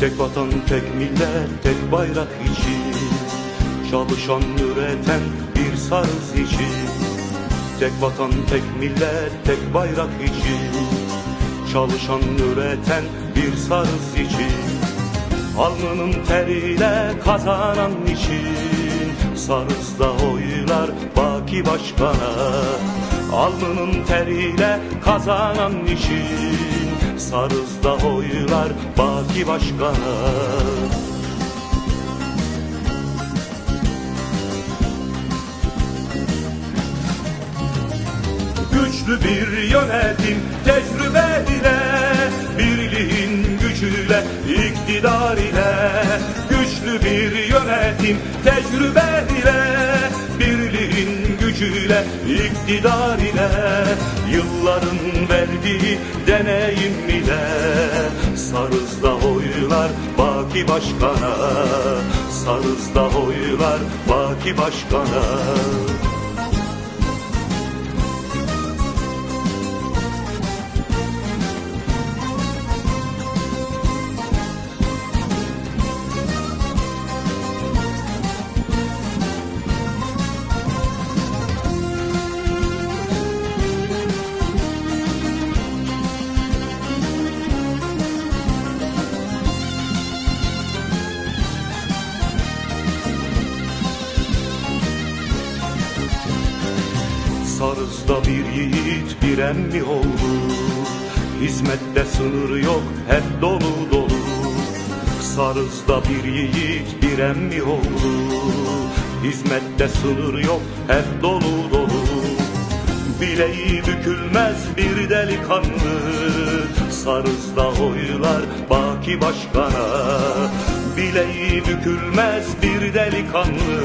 Tek vatan, tek millet, tek bayrak için Çalışan, üreten bir sarız için Tek vatan, tek millet, tek bayrak için Çalışan, üreten bir sarız için Alnının teriyle kazanan için Sarızda oylar Baki Başkan'a. Alnının teriyle kazanan için Sarızda oylar Baki Başkan'a Güçlü bir yönetim tecrübe ile Birliğin gücüyle iktidar ile. Güçlü bir yönetim tecrübe iktidar ile Yılların verdiği deneyim ile Sarızda oylar Baki Başkan'a Sarızda oylar Baki Başkan'a Sarızda bir yiğit bir emmi oldu Hizmette sınır yok hep dolu dolu. Sarızda bir yiğit bir emmi oldu Hizmette sınır yok hep dolu dolu. Bileği bükülmez bir delikanlı. Sarızda oylar Baki Başkan'a. Bileği bükülmez bir delikanlı.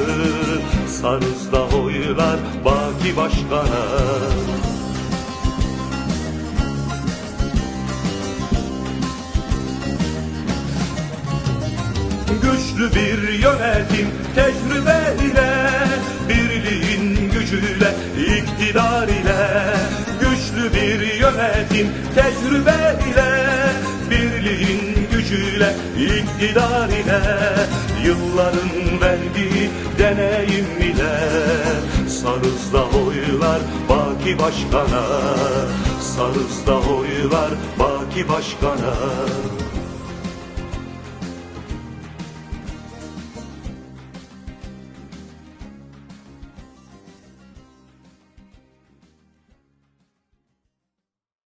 Sarızda oylar Baki Başkan'a Güçlü bir yönetim tecrübe ile Birliğin gücüyle iktidar ile. Güçlü bir yönetim tecrübe ile Birliğin gücüyle iktidar ile Yılların verdiği deneyim ile. Sarızda oylar Baki Başkan'a Sarızda oylar Baki Başkan'a